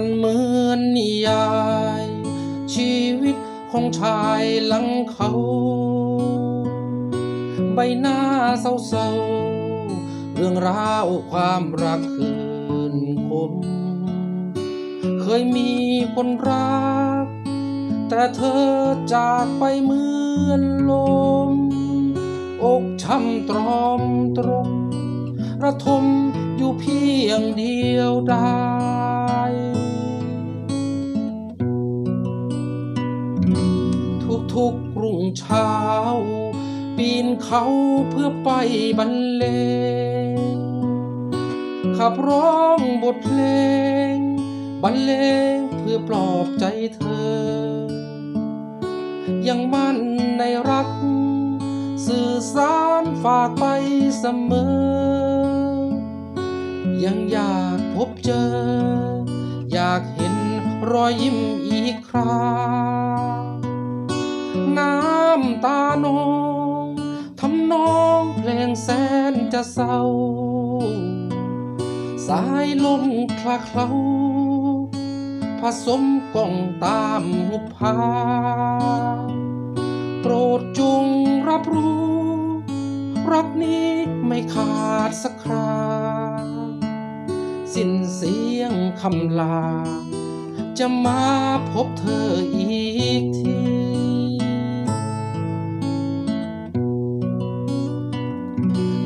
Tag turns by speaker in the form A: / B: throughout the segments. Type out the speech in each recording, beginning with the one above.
A: มันเหมือนนิยาย ชีวิตของชายหลังเขา ใบหน้าเศร้าๆ เรื่องราวความรักคืนคม เคยมีคนรัก แต่เธอจากไปเหมือนลม อกช้ำตรอมตรมระทมอยู่เพียงเดียวดาย เช้า ปีนเขาเพื่อไปบรรเลงขับร้องบทเพลง บรรเลงเพื่อปลอบใจเธอ ยังมั่นในรัก สื่อสารฝากไปเสมอ ยังอยากพบเจอ อยากเห็นรอยยิ้มอีกคราำตานองทำนองเพลงแสนจะเศร้า สายลมคลาเคล้าผสมกล่องตามหุบพาโปรดจงรับรู้ รักนี้ไม่ขาดสักครา สิ้นเสียงคำลา จะมาพบเธออีกที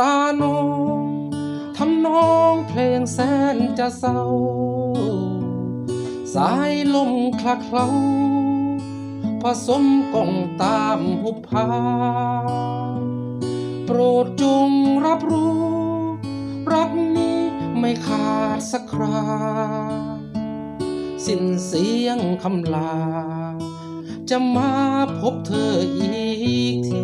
A: ตานองทำนองเพลงแสนจะเศร้า สายลมคลาเคล้าผสมกองตามหุบพาโปรดจงรับรู้ รักนี้ไม่ขาดสักครา สิ้นเสียงคำลา จะมาพบเธออีกที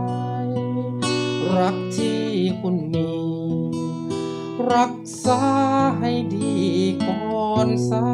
A: รักที่คุณมี รักษาให้ดีก่อนสา